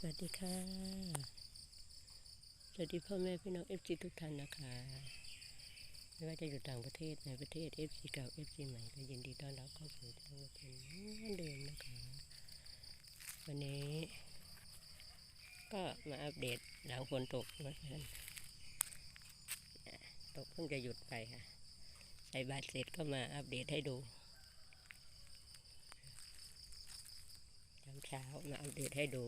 สวัสดีค่ะ สวัสดีพ่อแม่พี่น้องเอฟซีทุกท่านนะคะ ไม่ว่าจะอยู่ต่างประเทศในประเทศเอฟซีเก่าเอฟซีใหม่ก็ยินดีต้อนรับเข้าสู่ช่องเป็นเหมือนเดิมนะคะ วันนี้ ก็มาอัปเดตหลังฝนตกนะคะตกเพิ่งจะหยุดไปค่ะ ใส่บาตรเสร็จก็มาอัปเดตให้ดูยามเช้ามาอัปเดตให้ดู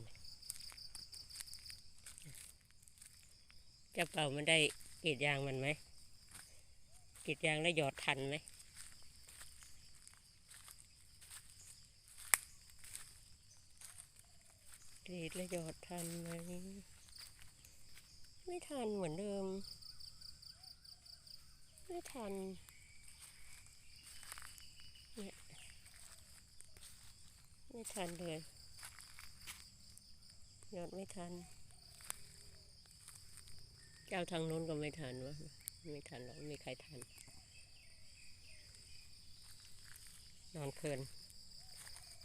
จะเป่ามันได้กรีดยางมันไหมกรีดยางแล้วหยอดทันไหมกรีดแล้วหยอดทันไหมไม่ทันเหมือนเดิม ไม่ทันเนี่ยไม่ทันเลยหยอดไม่ทัน เจ้าทางโน้นก็ไม่ทันวะไม่ทันหรอกม่มีใครทัน นอนเพลิน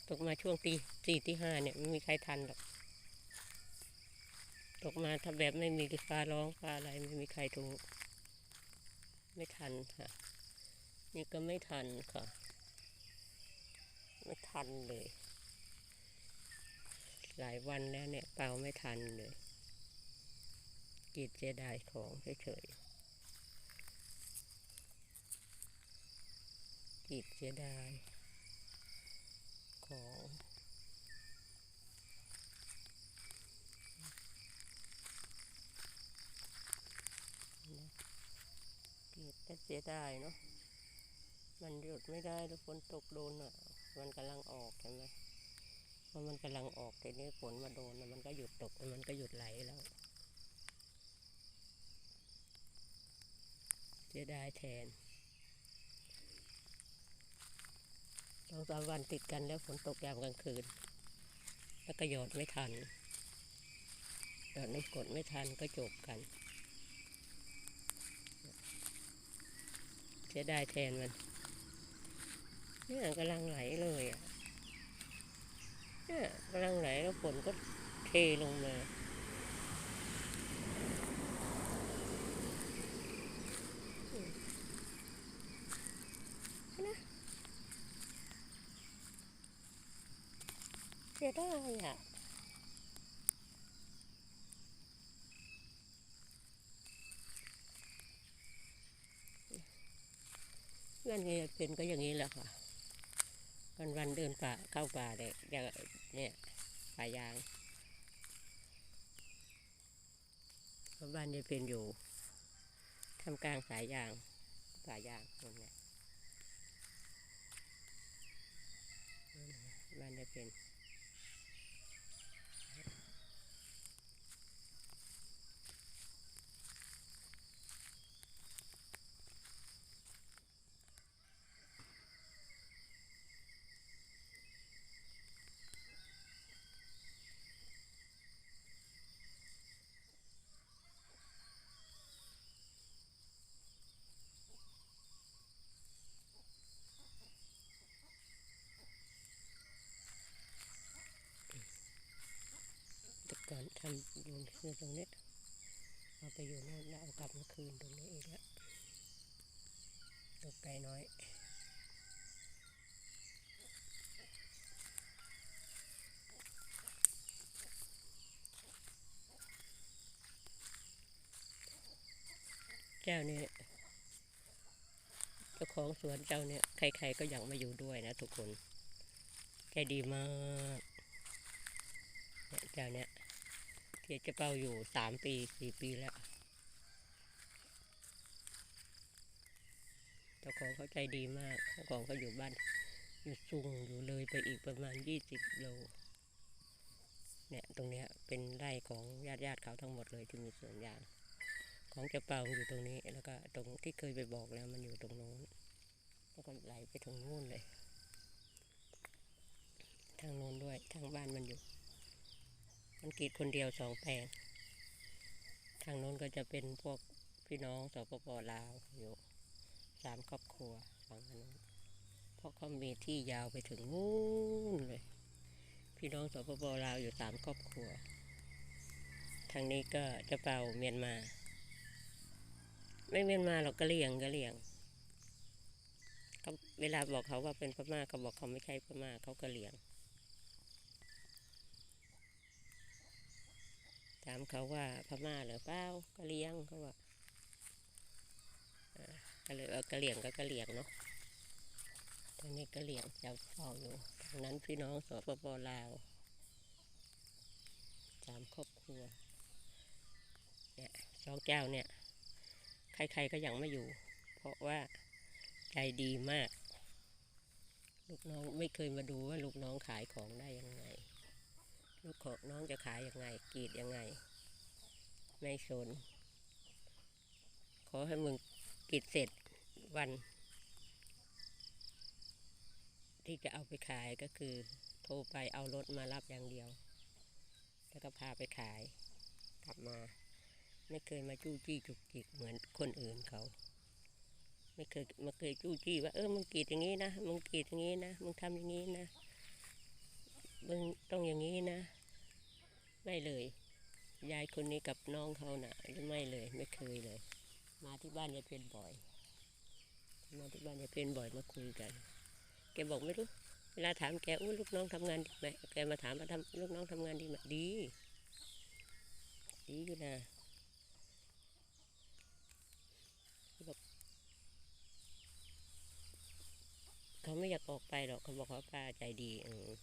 ตกมาช่วงตีสี่ตีห้าเนี่ยไม่มีใครทันหรอก ตกมาถ้าแบบไม่มีฟ้าร้องฟ้าอะไรไม่มีใครถูกไม่ทันค่ะ นี่ก็ไม่ทันค่ะ ไม่ทันเลย หลายวันแล้วเนี่ยเปล่าไม่ทันเลย กรีดเสียดายของเฉยๆกรีดเสียดายของนะกรีดแต่เสียดายเนาะ มันหยุดไม่ได้แล้วฝนตกโดนอะ มันกำลังออกใช่ไหมพอมันกำลังออกทีนี้ฝนมาโดนน่ะมันก็หยุดตก มันก็หยุดไหลแล้ว สียดายแทนสองสามวันติดกันแล้วฝนตกยามกลางคืน แล้วก็หยอดไม่ทันหยอดน้ำกดไม่ทันก็จบกัน เสียดายแทนมันเนี่ยกำลังไหลเลยอะเนี่ยกำลังไหลแล้วฝนก็เทลงมา เสียดายอะเพื่อนไงเป็นก็อย่างนี้แหละค่ะวันวันเดินป่าเข้าป่าเนี่ยเนี่ยป่ายางเพราะบ้านยายเป็นอยู่ทำกลางสายยางป่ายางตรงเนี้ยวันน่ะบ้านยายเป็น ทำอยู่ในตรงนี้เอาไปอยู่โน่นแล้วเอากลับมาคืนตรงนี้อีกแล้วตกไกลน้อยเจ้าเนี่ยเจ้าของสวนเจ้าเนี่ยใครๆก็อยากมาอยู่ด้วยนะทุกคนใจดีมากเนี่ยเจ้าเนี่ย เทียจะเป้าอยู่สามปีสี่ปีแล้วเจ้าของเขาใจดีมากเจ้าของเขาอยู่บ้าน อยู่ซุงอยู่เลยไปอีกประมาณยี่สิบโลเนี่ยตรงเนี้ยเป็นไร่ของญาติญาติเขาทั้งหมดเลยที่มีสวนยาง ของจ้าเป่าอยู่ตรงนี้แล้วก็ตรงที่เคยไปบอกแล้วมันอยู่ตรงโน้นแล้วก็ไหลไปทางนู้นเลย ทางโน้นด้วยทางบ้านมันอยู่ มันกรีดคนเดียวสองแปลง ทางโน้นก็จะเป็นพวกพี่น้องสปปลาวอยู่สามครอบครัวฝั่งโน้นเพราะเขามีที่ยาวไปถึงนู้นเลย พี่น้องสปปลาวอยู่สามครอบครัว ทางนี้ก็จะเป่าเมียนมา ไม่เมียนมาหรอกกะเหลี่ยงกะเหลี่ยงเขาเวลาบอกเขาว่าเป็นพม่าเขาบอกเขาไม่ใช่พม่าเขากะเหลี่ยงามเขาว่าพม่าหรือเปล่ากะเลียงเขาว่าก็เลยเอากะเลียงก็กะเลียงเนาะทางนี้กะเลียงจะเฝ้าอยู่ทางนั้นพี่น้องสปปลาวสามครอบครัวเนี่ยสองเจ้าเนี่ย ใครๆก็ยังไม่อยู่ เพราะว่าใจดีมาก ลูกน้องไม่เคยมาดูว่าลูกน้องขายของได้ยังไง ลูกของน้องจะขายยังไงกรีดยังไง ไม่สน ขอให้มึงกรีดเสร็จวัน ที่จะเอาไปขายก็คือ โทรไปเอารถมารับอย่างเดียว แล้วก็พาไปขาย กลับมา ไม่เคยมาจู้จี้จุกจิกเหมือนคนอื่นเขาไม่เคยมาเคยจู้จี้ว่าเออมึงกรีดอย่างนี้นะมึงกรีดอย่างนี้นะมึงทำอย่างนี้นะ ต้องอย่างนี้นะ ไม่เลย ยายคนนี้กับน้องเขาน่ะไม่เลยไม่เคยเลย มาที่บ้านยายเพนบ่อย มาที่บ้านยายเพนบ่อยมาคุยกัน แกบอกไม่รู้ เวลาถามแกอุ้ลูกน้องทำงานดีไหมแกมาถามว่าทำลูกน้องทำงานดีไหมดี ดีอยู่นะบอกเขาไม่อยากออกไปหรอกเขาบอกว่าป้าใจดีเออแล้ว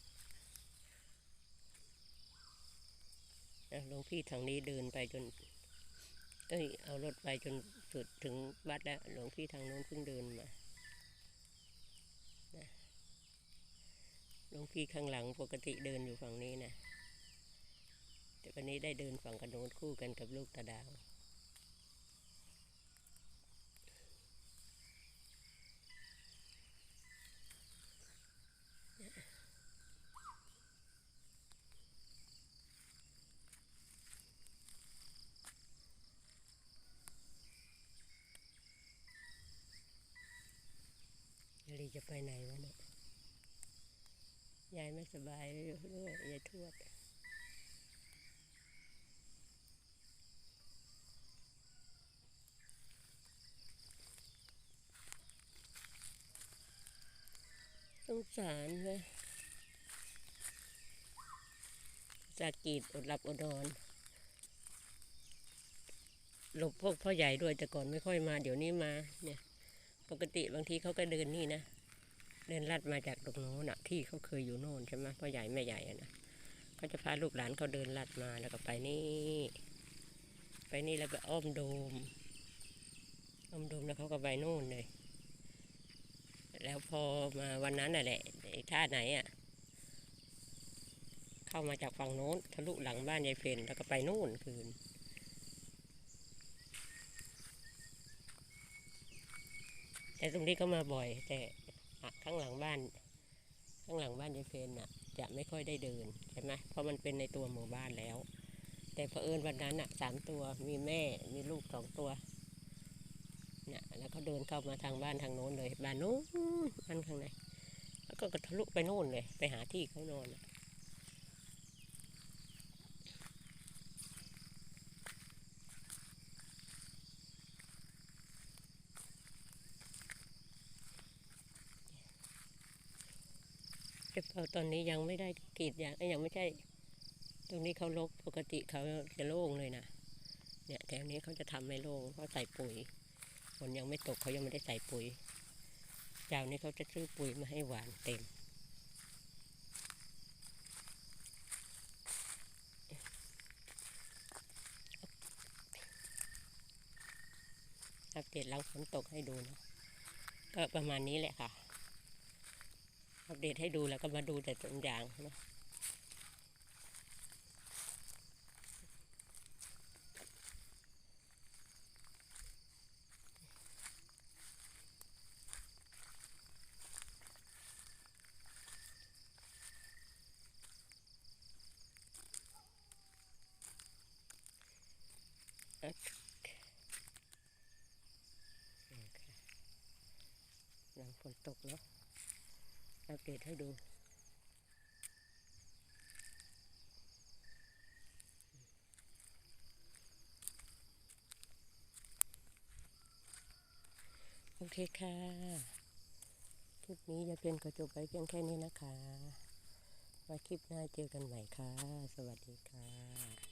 หลวงพี่ทางนี้เดินไปจน เอ้ย เอารถไปจนสุดถึงวัดแล้ว หลวงพี่ทางโน้นเพิ่งเดินมาหลวงพี่ข้างหลังปกติเดินอยู่ฝั่งนี้นะแต่วันนี้ได้เดินฝั่งกันโน้นคู่กันกับลูกตาดาว จะไปไหนวะเนี่ยยายไม่สบายด้วยยายทวดสงสารเลยจากกีดอดหลับอดนอน หลบพวกพ่อใหญ่ด้วยแต่ก่อนไม่ค่อยมา เดี๋ยวนี้มาเนี่ย ปกติบางทีเขาก็เดินนี่นะ เดินลัดมาจากตรงโน้นน่ะที่เขาเคยอยู่โน่นใช่ไหมพ่อใหญ่แม่ใหญ่อะนะเขาจะพาลูกหลานเขาเดินลัดมาแล้วก็ไปนี่ไปนี่แล้วก็อ้อมโดมอ้อมโดมแล้วเขาก็ไปโน่นเลย แล้วพอมาวันนั้นน่ะแหละไอ้ท่าไหนอะเข้ามาจากฝั่งโน้นทะลุหลังบ้านยายเพนแล้วก็ไปโน่นคืนแต่ตรงนี้ก็มาบ่อย แต่ ข้างหลังบ้าน ข้างหลังบ้านยายเพนน่ะ จะไม่ค่อยได้เดินใช่ไหมเพราะมันเป็นในตัวหมู่บ้านแล้ว แต่เผอิญวันนั้นอะสามตัวมีแม่มีลูกสองตัวเนี่ยแล้วก็เดินเข้ามาทางบ้านทางโน้นเลยบ้านโน้นบ้านข้างในแล้วก็กระทะลุไปโน่นเลย ไปหาที่เขานอน ก็บเอาตอนนี้ยังไม่ได้กรีดยางยังไม่ใช่ ตรงนี้เขาลกปกติเขาจะโล่งเลยนะเนี่ยแถวนี้เขาจะทำให้โล่งเพราะใส่ปุ๋ยฝนยังไม่ตกเขายังไม่ได้ใส่ปุ๋ยเจ้านี้เขาจะซื้อปุ๋ยมาให้หวานเต็มอัปเดตหลังฝนตกให้ดูนะก็ประมาณนี้แหละค่ะ อัปเดตให้ดูแล้วก็มาดูแต่ต้นยางนะโอเคหลังฝนตกเนาะ สังเกตให้ดู โอเคค่ะ คลิปนี้จะเป็นกระจบไปเพียงแค่นี้นะคะไว้คลิปหน้าเจอกันใหม่ค่ะ สวัสดีค่ะ